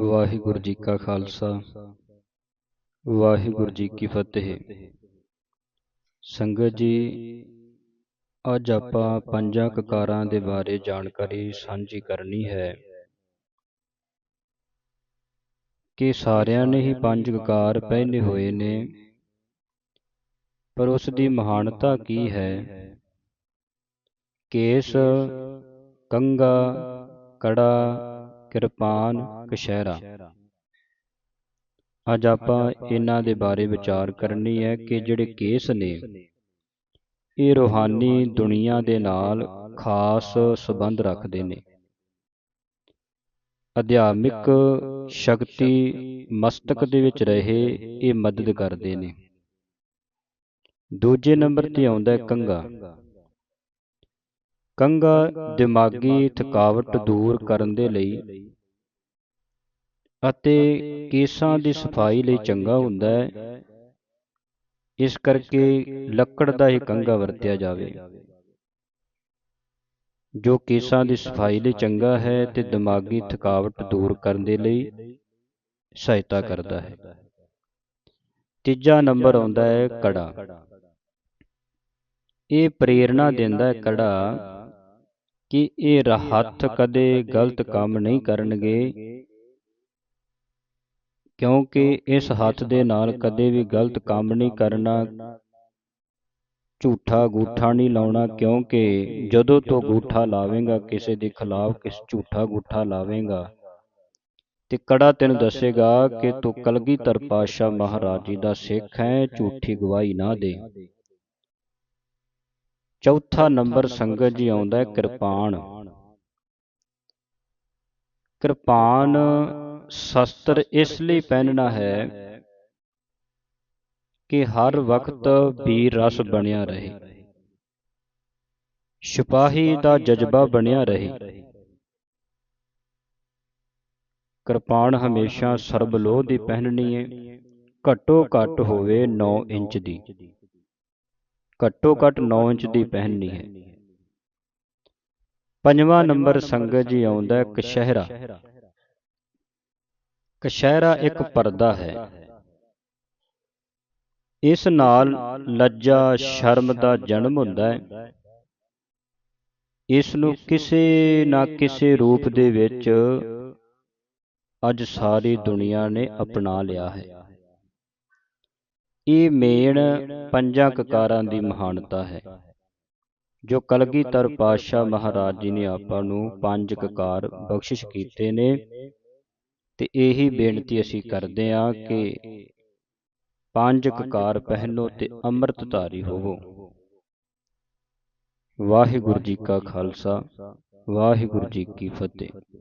ਵਾਹਿਗੁਰੂ ਜੀ ਕਾ ਖਾਲਸਾ। ਵਾਹਿਗੁਰੂ ਜੀ ਕੀ ਫਤਿਹ। ਸੰਗਤ ਜੀ, ਅੱਜ ਆਪਾਂ ਪੰਜਾਂ ਕਕਾਰਾਂ ਦੇ ਬਾਰੇ ਜਾਣਕਾਰੀ ਸਾਂਝੀ ਕਰਨੀ ਹੈ। ਕਿ ਸਾਰਿਆਂ ਨੇ ਹੀ ਪੰਜ ਕਕਾਰ ਪਹਿਨੇ ਹੋਏ ਨੇ, ਪਰ ਉਸ ਦੀ ਮਹਾਨਤਾ ਕੀ ਹੈ? ਕੇਸ ਕੰਗਾ ਕੜਾ ਕਿਰਪਾਨ ਕਸ਼ਹਿਰਾ ਅੱਜ ਆਪਾਂ ਇਹਨਾਂ ਦੇ ਬਾਰੇ ਵਿਚਾਰ ਕਰਨੀ ਹੈ ਕਿ ਜਿਹੜੇ ਕੇਸ ਨੇ ਇਹ ਰੋਹਾਨੀ ਦੁਨੀਆ ਦੇ ਨਾਲ ਖਾਸ ਸਬੰਧ ਰੱਖਦੇ ਨੇ। ਅਧਿਆਤਮਿਕ ਸ਼ਕਤੀ ਮਸਤਕ ਦੇ ਵਿੱਚ ਰਹੇ ਇਹ ਮਦਦ ਕਰਦੇ ਨੇ। ਦੂਜੇ ਨੰਬਰ ਤੇ ਆਉਂਦਾ ਕੰਗਾ ਕੰਗਾ ਦਿਮਾਗੀ ਥਕਾਵਟ ਦੂਰ ਕਰਨ ਦੇ ਲਈ ਅਤੇ ਕੇਸਾਂ ਦੀ ਸਫ਼ਾਈ ਲਈ ਚੰਗਾ ਹੁੰਦਾ ਹੈ। ਇਸ ਕਰਕੇ ਲੱਕੜ ਦਾ ਹੀ ਕੰਗਾ ਵਰਤਿਆ ਜਾਵੇ। ਜੋ ਕੇਸਾਂ ਦੀ ਸਫ਼ਾਈ ਲਈ ਚੰਗਾ ਹੈ ਤੇ ਦਿਮਾਗੀ ਥਕਾਵਟ ਦੂਰ ਕਰਨ ਦੇ ਲਈ ਸਹਾਇਤਾ ਕਰਦਾ ਹੈ। ਤੀਜਾ ਨੰਬਰ ਆਉਂਦਾ ਹੈ ਕੜਾ। ਇਹ ਪ੍ਰੇਰਣਾ ਦਿੰਦਾ ਹੈ ਕੜਾ। ਕਿ ਇਹ ਹੱਥ ਕਦੇ ਗਲਤ ਕੰਮ ਨਹੀਂ ਕਰਨਗੇ। ਕਿਉਂਕਿ ਇਸ ਹੱਥ ਦੇ ਨਾਲ ਕਦੇ ਵੀ ਗਲਤ ਕੰਮ ਨਹੀਂ ਕਰਨਾ। ਝੂਠਾ ਗੂਠਾ ਨਹੀਂ ਲਾਉਣਾ। ਕਿਉਂਕਿ ਜਦੋਂ ਤੂੰ ਗੂਠਾ ਲਾਵੇਂਗਾ ਕਿਸੇ ਦੇ ਖਿਲਾਫ ਕਿਸ ਝੂਠਾ ਗੂਠਾ ਲਾਵੇਂਗਾ। ਤੇ ਕੜਾ ਤੈਨੂੰ ਦੱਸੇਗਾ ਕਿ ਤੂੰ ਕਲਗੀਧਰ ਪਾਤਸ਼ਾਹ ਮਹਾਰਾਜ ਜੀ ਦਾ ਸਿੱਖ ਹੈ ਝੂਠੀ ਗਵਾਹੀ ਨਾ ਦੇ। ਚੌਥਾ ਨੰਬਰ ਸੰਗਤ ਜੀ ਆਉਂਦਾ ਕਿਰਪਾਨ। ਕਿਰਪਾਨ। ਸ਼ਸਤਰ ਇਸ ਲਈ ਪਹਿਨਣਾ ਹੈ ਕਿ ਹਰ ਵਕਤ ਵੀਰ ਰਸ ਬਣਿਆ ਰਹੇ। ਸਿਪਾਹੀ ਦਾ ਜਜ਼ਬਾ ਬਣਿਆ ਰਹੇ। ਕਿਰਪਾਨ ਹਮੇਸ਼ਾ ਸਰਬਲੋਹ ਦੀ ਪਹਿਨਣੀ ਹੈ। ਘੱਟੋ ਘੱਟ ਹੋਵੇ 9 ਇੰਚ ਦੀ। ਘੱਟੋ ਘੱਟ 9 ਇੰਚ ਦੀ ਪਹਿਨਣੀ ਹੈ। ਪੰਜਵਾਂ ਨੰਬਰ ਸੰਗਤ ਜੀ ਆਉਂਦਾ ਹੈ ਕਸ਼ਹਿਰਾ। ਕਸ਼ਹਿਰਾ। ਇੱਕ ਪਰਦਾ ਹੈ। ਇਸ ਨਾਲ ਲੱਜਾ ਸ਼ਰਮ ਦਾ ਜਨਮ ਹੁੰਦਾ ਹੈ। ਇਸ ਨੂੰ ਕਿਸੇ ਨਾ ਕਿਸੇ ਰੂਪ ਦੇ ਵਿੱਚ ਅੱਜ ਸਾਰੀ ਦੁਨੀਆ ਨੇ ਅਪਣਾ ਲਿਆ ਹੈ। ਇਹ ਮੇਨ ਪੰਜਾਂ ਕਕਾਰਾਂ ਦੀ ਮਹਾਨਤਾ ਹੈ। ਜੋ ਕਲਗੀਧਰ ਪਾਤਸ਼ਾਹ ਮਹਾਰਾਜ ਜੀ ਨੇ ਆਪਾਂ ਨੂੰ ਪੰਜ ਕਕਾਰ ਬਖਸ਼ਿਸ਼ ਕੀਤੇ ਨੇ ਤੇ ਇਹੀ ਬੇਨਤੀ ਅਸੀਂ ਕਰਦੇ ਹਾਂ ਕਿ ਪੰਜ ਕਕਾਰ ਪਹਿਨੋ ਤੇ ਅੰਮ੍ਰਿਤ ਧਾਰੀ ਹੋਵੋ। ਵਾਹਿਗੁਰੂ ਜੀ ਕਾ ਖਾਲਸਾ। ਵਾਹਿਗੁਰੂ ਜੀ ਕੀ ਫਤਿਹ।